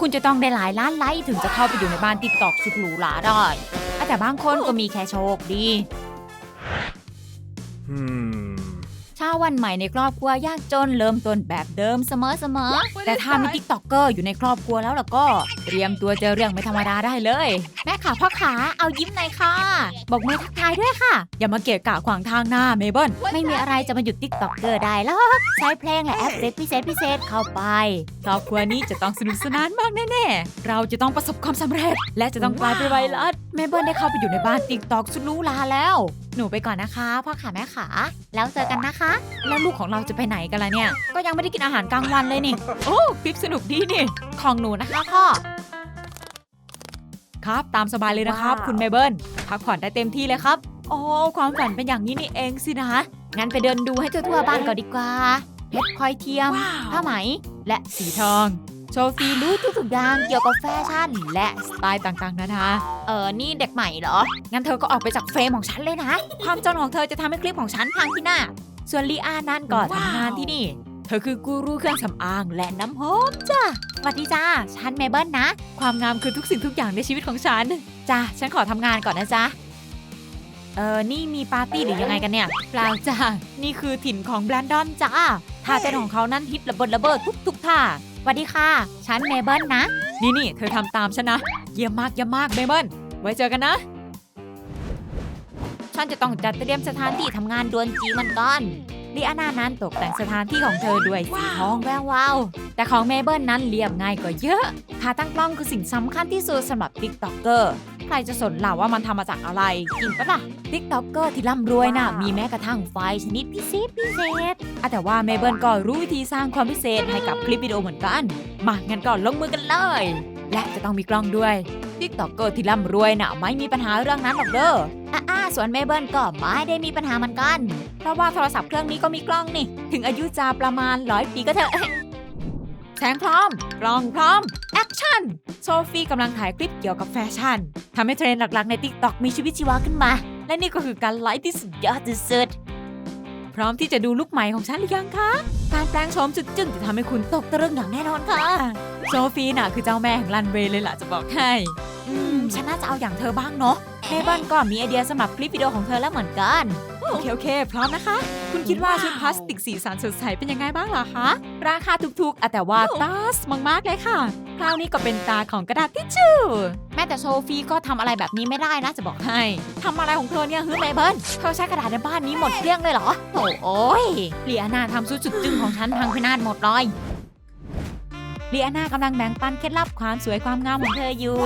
คุณจะต้องได้หลายล้านไลค์ถึงจะเข้าไปอยู่ในบ้านติ๊กตอกสุดหรูหราได้แต่บางคนก็มีแค่โชคดี Hmm. เช้าวันใหม่ในครอบครัวยากจนเริ่มต้นแบบเดิมเสมอเสมอๆแต่ถ้ามีติ๊กต็อกเกอร์อยู่ในครอบครัวแล้วล่ะก็ เตรียมตัวเจอเรื่องไม่ธรรมดาได้เลย แม่ขาพ่อขาเอายิ้มหน่อยค่ะ บอกมือทักทายด้วยค่ะ อย่ามาเกะกะขวางทางหน้าเมเบิลไม่มีอะไรจะมาหยุดติ๊กต็อกเกอร์ได้หรอกใช้เพลงและแอปเล็กพิเศษพิเศษเข้าไปครอบครัวนี้จะต้องสนุกสนานมากแน่ๆเราจะต้องประสบความสำเร็จ และจะต้องกลายเป็นไวรัสเมเบิลได้เข้าไปอยู่ในบ้านติ๊กต็อกสุดหรูหราแล้ว หนูไปก่อนนะคะพ่อขาแม่ขาแล้วเจอกันนะคะ แล้วลูกของเราจะไปไหนกันล่ะเนี่ย ก็ยังไม่ได้กินอาหารกลางวันเลยนี่ โอ้คลิปสนุกดีนี่ ของหนูนะคะพ่อ ครับตามสบายเลยนะครับว้าวคุณเมเบิลพักผ่อนได้เต็มที่เลยครับ โอ้ความฝันเป็นอย่างนี้นี่เองสินะ งั้นไปเดินดูให้ทั่วๆบ้านก่อนดีกว่า เพชรพลอยเทียม ผ้าไหม และสีทอง โชว์ฟรีรู้ทุกๆอย่างเกี่ยวกับแฟชั่น และสไตล์ต่างๆนานาเออ นี่เด็กใหม่เหรอ งั้นเธอก็ออกไปจากเฟรมของฉันเลยนะ ความจนของเธอจะทำให้คลิปของฉันพังที่หน้าส่วนลีอานั่นก็ทำงานที่นี่ เธอคือกูรูเครื่องสำอางและน้ำหอมจ้าสวัสดีจ้าฉันเมเบิลนะ ความงามคือทุกสิ่งทุกอย่างในชีวิตของฉัน จ้าฉันขอทำงานก่อนนะจ๊ะเออ นี่มีปาร์ตี้หรือยังไงกันเนี่ย เปล่าจ้านี่คือถิ่นของแบรนดอนจ้า ท่าเต้นของเขานั้นฮิตระเบิดระเบิดทุกทุกท่าสวัสดีค่ะ ฉันเมเบิลนะ นี่นี่เธอทำตามฉันนะ เยี่ยมมากเยี่ยมมากเมเบิลไว้เจอกันนะ ฉันจะต้องจัดเตรียมสถานที่ทำงานดวนจีมันก่อนลีอาน่านั้นตกแต่งสถานที่ของเธอด้วยสีทองแวววาวแต่ของเมเบิลนั้นเรียบง่ายกว่าเยอะขาตั้งกล้องคือสิ่งสำคัญที่สุดสำหรับติ๊กต็อกเกอร์ ใครจะสนล่ะว่ามันทำมาจากอะไรจริงปะล่ะติ๊กต็อกเกอร์ที่ร่ำรวยน่ะว้าวมีแม้กระทั่งไฟชนิดพิเศษพิเศษอะแต่ว่าเมเบิลก็รู้วิธีสร้างความพิเศษให้กับคลิปวิดีโอเหมือนกัน มางั้นก็ลงมือกันเลย และจะต้องมีกล้องด้วยติ๊กต็อกเกอร์ที่ร่ำรวยน่ะไม่มีปัญหาเรื่องนั้นหรอกเด้ออ่าส่วนเมเบิลก็ไม่ได้มีปัญหาเหมือนกัน เพราะว่าโทรศัพท์เครื่องนี้ก็มีกล้องนี่ ถึงอายุจะประมาณร้อยปีก็เถอะแสงพร้อมกล้องพร้อมแอคชั่นโซ ฟีกำลังถ่ายคลิปเกี่ยวกับแฟชั่นทำให้เทรนด์หลักๆใน TikTok มีชีวิตชีวาขึ้นมา และนี่ก็คือการไลฟ์ที่สุดยอดที่สุดพร้อมที่จะดูลุคใหม่ของฉันหรือยังคะ การแปลงโฉมสุดจึ้งจะทำให้คุณตกตะลึงอย่างแน่นอนค่ะ โซฟีน่ะคือเจ้าแม่แห่งรันเวย์เลยล่ะจะบอกให้ อืม ฉันน่าจะเอาอย่างเธอบ้างเนาะเมเบิลก็มีไอเดียสำหรับคลิปวิดีโอของเธอแล้วเหมือนกัน โอเคโอเค พร้อมนะคะ คุณคิดว่าชุดพลาสติกสีสันสดใสเป็นยังไงบ้างล่ะคะ ราคาถูกๆอะแต่ว่าตัสมากๆเลยค่ะ คราวนี้ก็เป็นตาของกระดาษทิชชู่ แม้แต่โซฟีก็ทำอะไรแบบนี้ไม่ได้นะจะบอกให้ทำอะไรของเธอเนี่ยฮึเมเบิลเธอใช้กระดาษในบ้านนี้หมดเกลี้ยงเลยเหรอโถโอ้ยเลียนาทำชุดสุดจึ้งของฉันพังพินาศหมดเลยเลียนากำลังแบ่งปันเคล็ดลับความสวยความงามของเธออยู่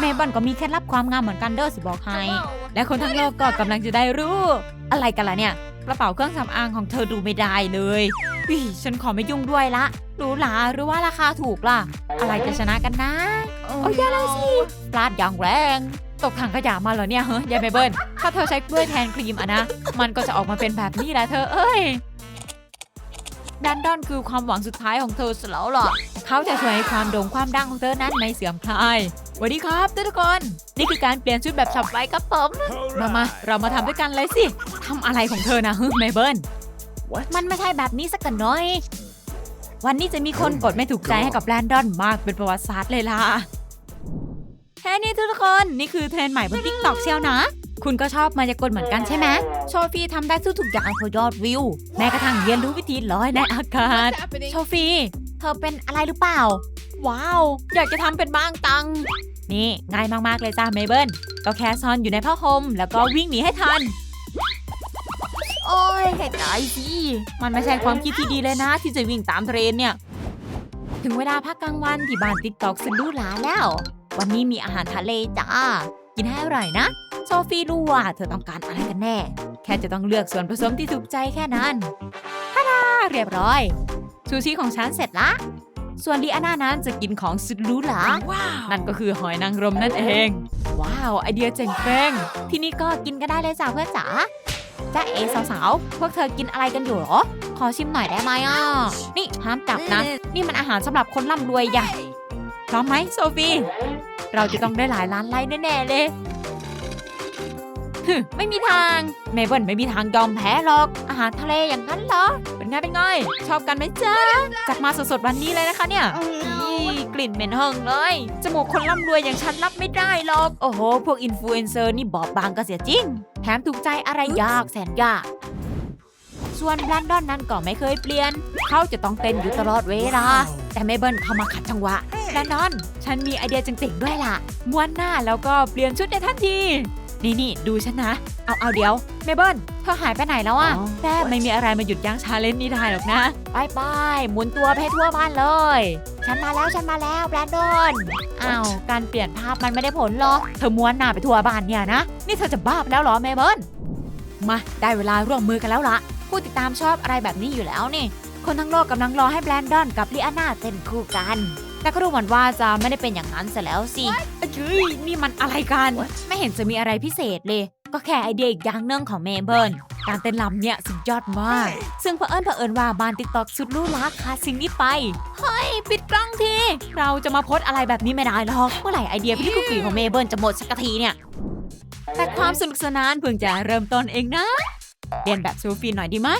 เมเบิลก็มีเคล็ดลับความงามเหมือนกันเด้อสิบอกให้ และคนทั้งโลกก็กำลังจะได้รู้ อะไรกันล่ะเนี่ย กระเป๋าเครื่องสำอางของเธอดูไม่ได้เลยวิฉันขอไม่ยุ่งด้วยละหรูหราหรือว่าราคาถูกล่ะ อะไรจะชนะกันนะ โอ้ยอย่าเลยสิพลาดอย่างแรง ตกถังขยะมาเหรอเนี่ยเฮ้ยยายเมเบิลถ้าเธอใช้กล้วยแทนครีมอะนะ มันก็จะออกมาเป็นแบบนี้แหละเธอเอ้ยแดนดอนคือความหวังสุดท้ายของเธอสแล้วล่ะเขาจะช่วยให้ความโด่งความดังของเธอนั้นไม่เสื่อมคลายสวัสดีครับทุกคน นี่คือการเปลี่ยนชุดแบบฉับไวครับผม มามาเรามาทำด้วยกันเลยสิ ทำอะไรของเธอนะฮึเมเบิล What? มันไม่ใช่แบบนี้สักกันน้อย วันนี้จะมีคนกดไม่ถูกใจให้กับแบรนดอนมากเป็นประวัติศาสตร์เลยล่ะ แค่นี้ทุกคนนี่คือเทรนด์ใหม่บน t ิ k กต k อกเชียวนะ คุณก็ชอบมายากลเหมือนกันใช่ไหมโชฟี่ทำได้ทุกๆอย่างเพื่อยอดวิว แม้กระทั่งเรียนรู้วิธีลอยในอากาศโชฟี่เธอเป็นอะไรหรือเปล่า ว้าว อยากจะทำเป็นบ้างตัง นี่ ง่ายมาก ๆ เลยจ้าเมเบิลก็แค่ซ่อนอยู่ในผ้าห่มแล้วก็วิ่งหนีให้ทันโอ้ ยเห็นใจสิ มันไม่ใช่ความคิดที่ดีเลยนะที่จะวิ่งตามเทรนเนี่ย ถึงเวลาพักกลางวันที่บ้านติ๊กตอกสุดหรูหราแล้ว วันนี้มีอาหารทะเลจ้า กินให้อร่อยนะ โซฟีรู้ว่าเธอต้องการอะไรกันแน่ แค่จะต้องเลือกส่วนผสมที่ถูกใจแค่นั้นท่าดาเรียบร้อย ซูชิของฉันเสร็จละ ส่วนลีอาน่านั้นจะกินของสุดหรูหรานั่นก็คือหอยนางรมนั่นเอง ว้าว ไอเดียเจ๋งแป้งที่นี่ก็กินกันได้เลยจ้าเพื่อนจ๋า จ้าเอสาวๆ พวกเธอกินอะไรกันอยู่เหรอ ขอชิมหน่อยได้ไหมอะ นี่ห้ามจับนะ นี่มันอาหารสำหรับคนร่ำรวยอย่าพร้อมไหมโซฟี เราจะต้องได้หลายล้านไลค์แน่ๆเลยฮึไม่มีทาง เมเบิลไม่มีทางยอมแพ้หรอก อาหารทะเลอย่างนั้นเหรอ เป็นไงเป็นไง ชอบกันไหมจ๊ะจัดมาสดๆวันนี้เลยนะคะเนี่ยอี กกลิ่นเหม็นเฮิงเลย จมูกคนร่ำรวยอย่างฉันรับไม่ได้หรอก โอ้โห พวกอินฟลูเอนเซอร์นี่บอบบางก็เสียจริง แถมถูกใจอะไรยากแสนยาก ส่วนแบรนดอนนั้นก็ไม่เคยเปลี่ยน เขาจะต้องเต้นอยู่ตลอดเวลา แต่เมเบิลเข้ามาขัดจังหวะแบรนดอน ฉันมีไอเดียเจ๋งๆด้วยล่ะ ม้วนหน้าแล้วก็เปลี่ยนชุดในทันที นี่นี่ดูฉันนะ เอาเอาเดี๋ยว เมเบิลเธอหายไปไหนแล้วอะแต่ไม่มีอะไรมาหยุดยั้งชาเลนจ์นี้ได้หรอกนะ ไปไปหมุนตัวไปให้ทั่วบ้านเลย ฉันมาแล้วฉันมาแล้วแบรนดอนอ้าวการเปลี่ยนภาพมันไม่ได้ผลหรอกเธอม้วนหน้าไปทั่วบ้านเนี่ยนะ นี่เธอจะบ้าไปแล้วเหรอเมเบิลมาได้เวลาร่วมมือกันแล้วล่ะผู้ติดตามชอบอะไรแบบนี้อยู่แล้วนี่ คนทั้งโลกกำลังรอให้แบรนดอนกับลีอาน่าเต้นคู่กัน แต่ก็ดูเหมือนว่าจะไม่ได้เป็นอย่างนั้นซะแล้วสิเอ้ยนี่มันอะไรกัน ไม่เห็นจะมีอะไรพิเศษเลย ก็แค่ไอเดียอีกอย่างหนึงของเมเบิล การเต้นรำเนี่ยสุดยอดมาก ซึ่งเผอิญเผอิญว่าบ้านติ๊กต็อกสุดหรู้ลักขาดสิ่งนี้ไป เฮ้ย ปิดกล้องที เราจะมาโพสต์อะไรแบบนี้ไม่ได้หรอก เมื่อไหร่ไอเดียพี่กุกกีของเมเบิลจะหมดสักทีเนี่ย แต่ความสนุกสนานเพิ่งจะเริ่มต้นเองนะ เรียนแบบโซฟีหน่อยดีไหมะ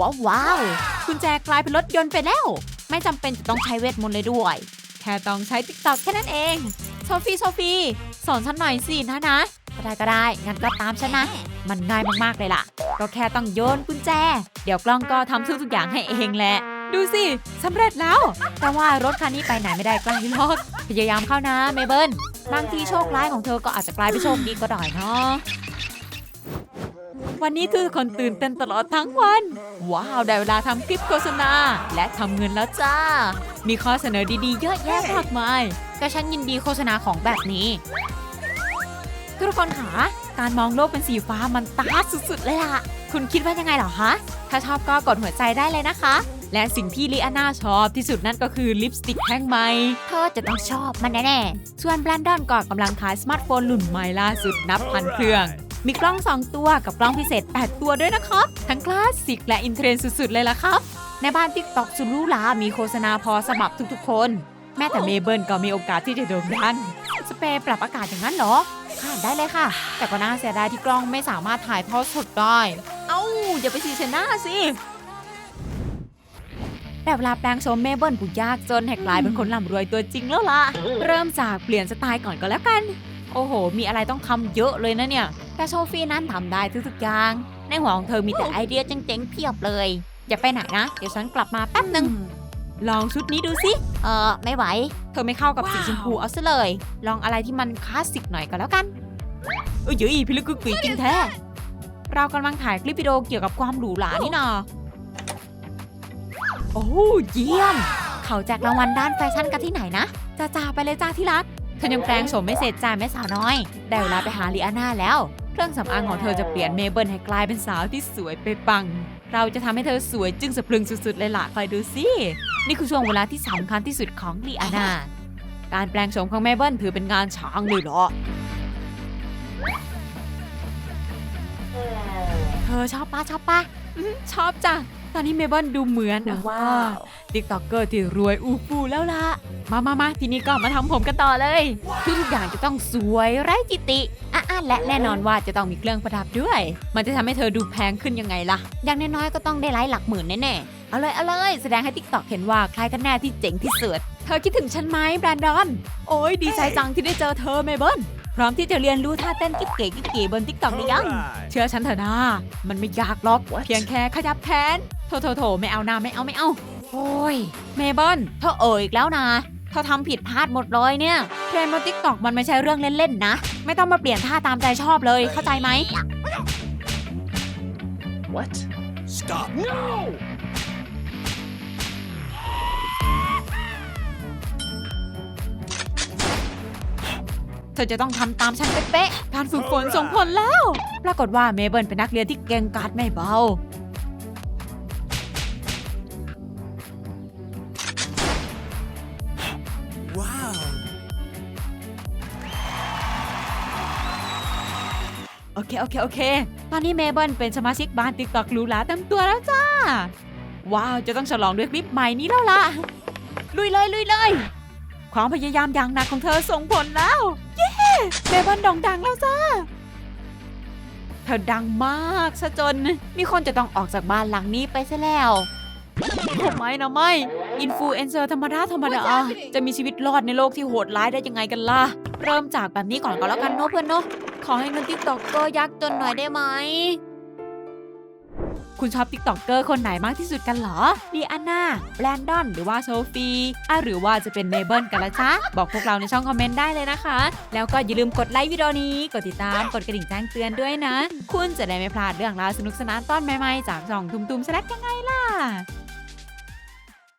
ว้าวว้าวกุญแจกลายเป็นรถยนต์ไปแล้ว ไม่จำเป็นจะต้องใช้เวทมนต์เลยด้วย แค่ต้องใช้ติ๊กต็อกแค่นั้นเองโซฟีโซฟีสอนฉันหน่อยสินะนะ ก็ได้ก็ได้ งั้นก็ตามฉันนะ มันง่ายมากๆเลยล่ะ ก็แค่ต้องโยนกุญแจ เดี๋ยวกล้องก็ทำทุกๆอย่างให้เองแหละ ดูสิสำเร็จแล้ว แต่ว่ารถคันนี้ไปไหนไม่ได้ไกลหรอก พยายามเข้านะเมเบิลบางทีโชคร้ายของเธอก็อาจจะกลายเป็นโชคดีก็ได้เนาะวันนี้ทุกคนตื่นเต้นตลอดทั้งวัน ว้าว ได้เวลาทำคลิปโฆษณา และทำเงินแล้วจ้า มีข้อเสนอดีๆ เยอะแยะมากมาย แต่ฉันยินดีโฆษณาของแบบนี้ ทุกคนคะการมองโลกเป็นสีฟ้ามันตาสุดๆเลยล่ะ คุณคิดว่ายังไงเหรอคะ ถ้าชอบก็กดหัวใจได้เลยนะคะ และสิ่งที่ลีอาน่าชอบที่สุดนั่นก็คือลิปสติกแท่งใหม่เธอจะต้องชอบมันแน่ๆ ส่วนแบรนดอนก็กำลังขายสมาร์ทโฟนรุ่นใหม่ล่าสุดนับพันเครื่อง มีกล้อง 2 ตัวกับกล้องพิเศษ 8 ตัวด้วยนะครับ ทั้งคลาสสิกและอินเทรนด์สุดๆเลยล่ะครับ ในบ้านติ๊กต็อกสุดหรูหรามีโฆษณาพอสำหรับทุกๆ คน แม้แต่เมเบิลก็มีโอกาสที่จะโด่งดังสเปรย์ปรับอากาศอย่างนั้นเหรอ ค่ะได้เลยค่ะ แต่ก็น่าเสียดายที่กล้องไม่สามารถถ่ายทอดสดได้ เอ้าอย่าไปซีเซน่าสิแต่เวลาแปลงโฉมเมเบิลผู้ยากจนให้กลายเป็นคนร่ำรวยตัวจริงแล้วล่ะ เริ่มจากเปลี่ยนสไตล์ก่อนก็แล้วกัน โอ้โห มีอะไรต้องทำเยอะเลยนะเนี่ย แต่โซฟีนั้นทำได้ทุกๆอย่าง ในหัวของเธอมีแต่ไอเดียเจ๋งๆเพียบเลย อย่าไปไหนนะ เดี๋ยวฉันกลับมาแป๊บหนึ่ง ลองชุดนี้ดูสิ เออไม่ไหว เธอไม่เข้ากับสีชมพูเอาซะเลย ลองอะไรที่มันคลาสสิกหน่อยก็แล้วกันเอ้ยเฮ้ยพี่ลึกกึกปีจริงแท้ เรากำลังถ่ายคลิปวิดีโอเกี่ยวกับความหรูหรานี่นาโอ้เยี่ยม เขาแจกรางวัลด้านแฟชั่นกันที่ไหนนะจ้าจ้าไปเลยจ้าที่รักเธอยังแปลงโฉมไม่เสร็จจ้าแม่สาวน้อย ได้เวลาไปหาลีอาน่าแล้ว เครื่องสำอางของเธอจะเปลี่ยนเมเบิลให้กลายเป็นสาวที่สวยไปปัง เราจะทำให้เธอสวยจึงสะพรึงสุดๆเลยล่ะคอยดูสิ นี่คือช่วงเวลาที่สำคัญที่สุดของลีอาน่าการแปลงโฉมของเมเบิลถือเป็นงานช้างเลยเหรอ เธอชอบปะชอบปะอื้อชอบจ้ะตอนนี้เมเบิลดูเหมือนว่าติ๊กต็อกเกอร์ที่รวยอูฟูแล้วล่ะ มามามาทีนี้ก็มาทำผมกันต่อเลย ทุกๆอย่างจะต้องสวยไร้จิติอะๆและแน่นอนว่าจะต้องมีเครื่องประดับด้วย มันจะทำให้เธอดูแพงขึ้นยังไงล่ะ อย่างน้อยๆก็ต้องได้ไลค์หลักหมื่นแน่ๆ เอาเลยเอาเลยแสดงให้ติ๊กต็อกเห็นว่าใครกันแน่ที่เจ๋งที่สุด เธอคิดถึงฉันไหมแบรนดอน โอ้ยดีใจจังที่ได้เจอเธอเมเบิลพร้อมที่จะเรียนรู้ท่าเต้นกิ๊บเก๋กิ๊บเก๋บนติ๊กต็อกหรือยัง เชื่อฉันเถอะนะมันไม่ยากหรอก เพียงแค่ขยับแขนโถโถโถไม่เอานะไม่เอาไม่เอา โอ้ยเมเบิลเธอเอ่ยอีกแล้วนะเธอทำผิดพลาดหมดเลยเนี่ยเทรนด์บนติ๊กต็อกมันไม่ใช่เรื่องเล่นๆนะ ไม่ต้องมาเปลี่ยนท่าตามใจชอบเลยเข้าใจไหม What? Stop. No! ธอจะต้องทำตามฉันเป๊ะๆการฝึกฝนส่งผลแล้ว ปรากฏว่าเมเบิลเป็นนักเรียนที่เก่งกาจไม่เบา Wow. โอเค โอเค โอเค ตอนนี้เมเบิลเป็นสมาชิกบ้านติ๊กต็อกรู้ละเต็มตัวแล้วจ้า ว้าว จะต้องฉลองด้วยคลิปใหม่นี้แล้วล่ะ ลุยเลย ลุยเลยความพยายามอย่างหนักของเธอส่งผลแล้ว เย้ เบเบิลดองดังแล้วจ้า เธอดังมากซะจน มีคนจะต้องออกจากบ้านหลังนี้ไปซะแล้วทำไม่นะไม่ อินฟลูเอนเซอร์ธรรมดาธรรมดา จะมีชีวิตรอดในโลกที่โหดร้ายได้ยังไงกันล่ะ เริ่มจากแบบนี้ก่อนก็แล้วกันเนาะเพื่อนเนาะ ขอให้เงินติ๊กตอกก็ยากจนหน่อยได้ไหม คุณชอบติ๊กต็อกเกอร์คนไหนมากที่สุดกันเหรอดีอันนาแบรนดอน หรือว่าโซฟีอะหรือว่าจะเป็นเมเบิลกันละจ๊ะบอกพวกเราในช่องคอมเมนต์ได้เลยนะคะ แล้วก็อย่าลืมกดไลค์วิดีโอนี้ กดติดตาม กดกระดิ่งแจ้งเตือนด้วยนะ คุณจะได้ไม่พลาดเรื่องราวสนุกสนานตอนใหม่ๆ จากช่องทุมๆสแน็คยังไงล่ะ